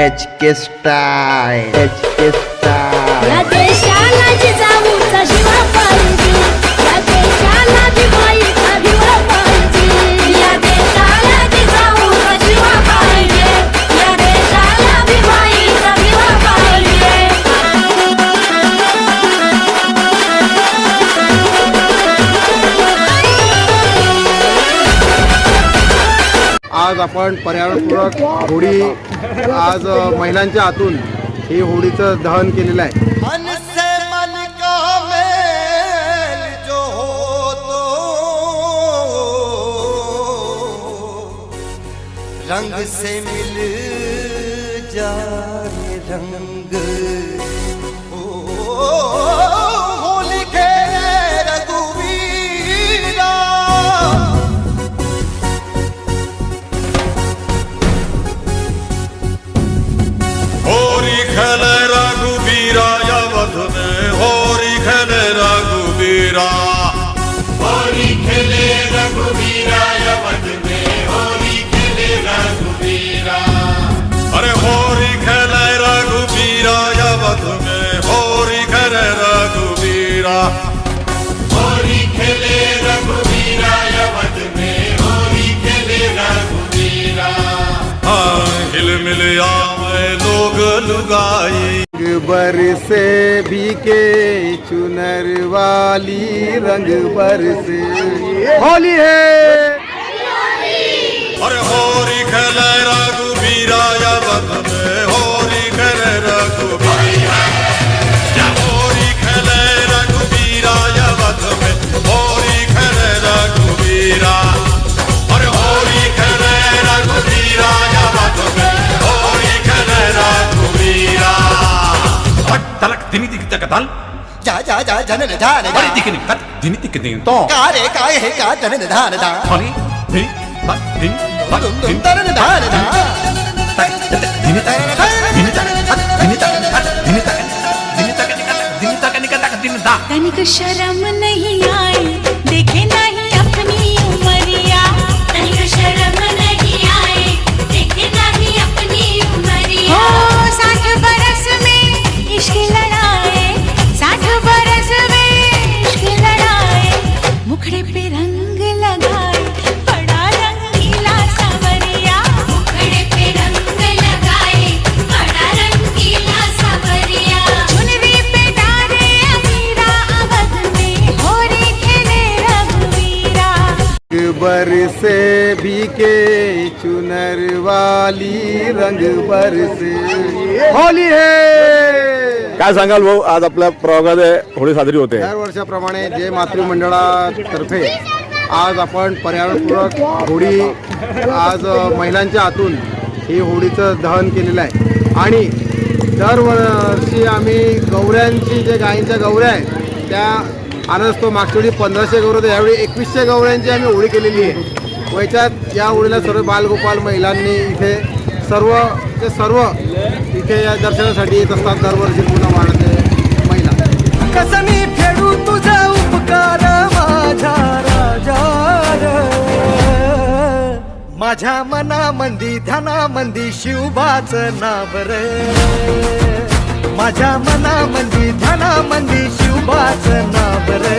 HK style, HK style. आज आपण पर्यावरणपूरक होळी आज महिलांच्या हातून ही होळीचं दहन केलेलं आहे. रंग से मिल जा रंग ओ, ओ, ओ, ओ, ओ, ओ, ओ, ओ लुगाई बरसे भीके चुनर वाली रंग बरसे होली है। अरे होरी खेले रघुबीरा यवत dini dik tak dal. जा जा जा जनन धान Bari dik ni kat dini dik ni to. का रे काय हे का जनन धान धा Thali dini tak dini tak दुम दुम dini तरन धान धा tak dini tak dini tak dini tak dini tak dini tak dini tak dini tak dini tak तनिक शर्म बरसे भीके चुनर वाली रंग बरसे। होली है। काय सांगाल भाऊ? आज आपल्या प्रभागामध्ये होळी साजरी होते. दर वर्षाप्रमाणे जय मातृ मंडळातर्फे आज आपण पर्यावरणपूरक होळी आज अ, महिलांच्या हातून ही होळीचं दहन केलेलं आहे. आणि दरवर्षी आम्ही गौऱ्यांची जे गायींच्या गौऱ्या आहेत त्या आणत असतो. मागच्या वेळी पंधराशे गौऱ्या होत्या यावेळी एकवीसशे गौऱ्यांची आम्ही होळी केलेली आहे. वयच्यात या होळीला सर्व बालगोपाल महिलांनी इथे सर्व ते सर्व इथे या दर्शनासाठी येत असतात. दरवर्षी पूर्ण वाढते महिला. कसं मी फेडू तुझा उपकार माझ्या राजा माझ्या मनामंदी ध्यानामंदी शिवबाच नाव रे. माझ्या मनामंदी ध्यानामंदी शिवबाच नाव रे.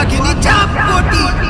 वाघिणी चापोटी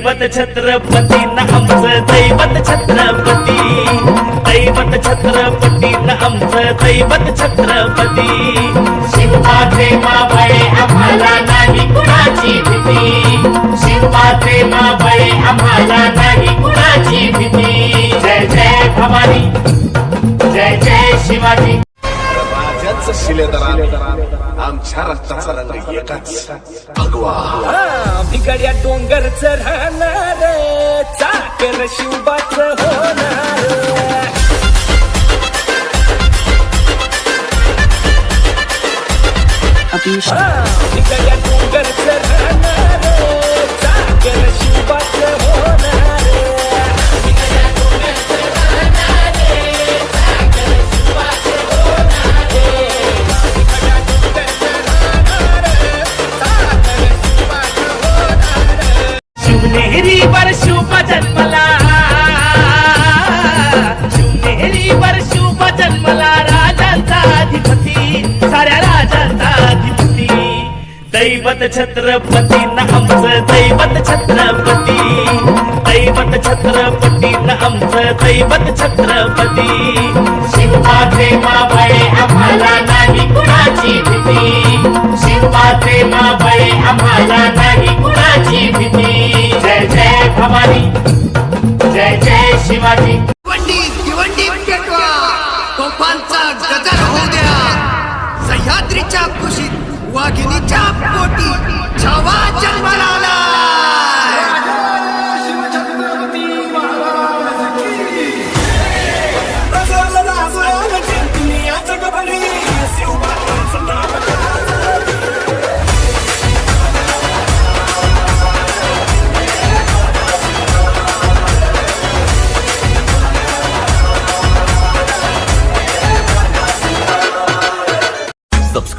दैवत छत्रपती न आमचं दैवत छत्रपती. दैवत छत्रपती न आमचं दैवत छत्रपती. शिवबाचे माबळे आम्हाला नाही कुणाची भीती. शिवबाचे माबळे आम्हाला राजाच शिलेदार आमच्या रक्ताचा रंग एकच भगवा भिगड्या डोंगरच राहणार चाकर शिवबाच होणार भिगड्या दैवत छत्रपती न आमचं दैवत छत्रपती. दैवत छत्रपती न आमचं दैवत छत्रपती. शिवबाचे माबळे आम्हाला नाही कुणाची भीती.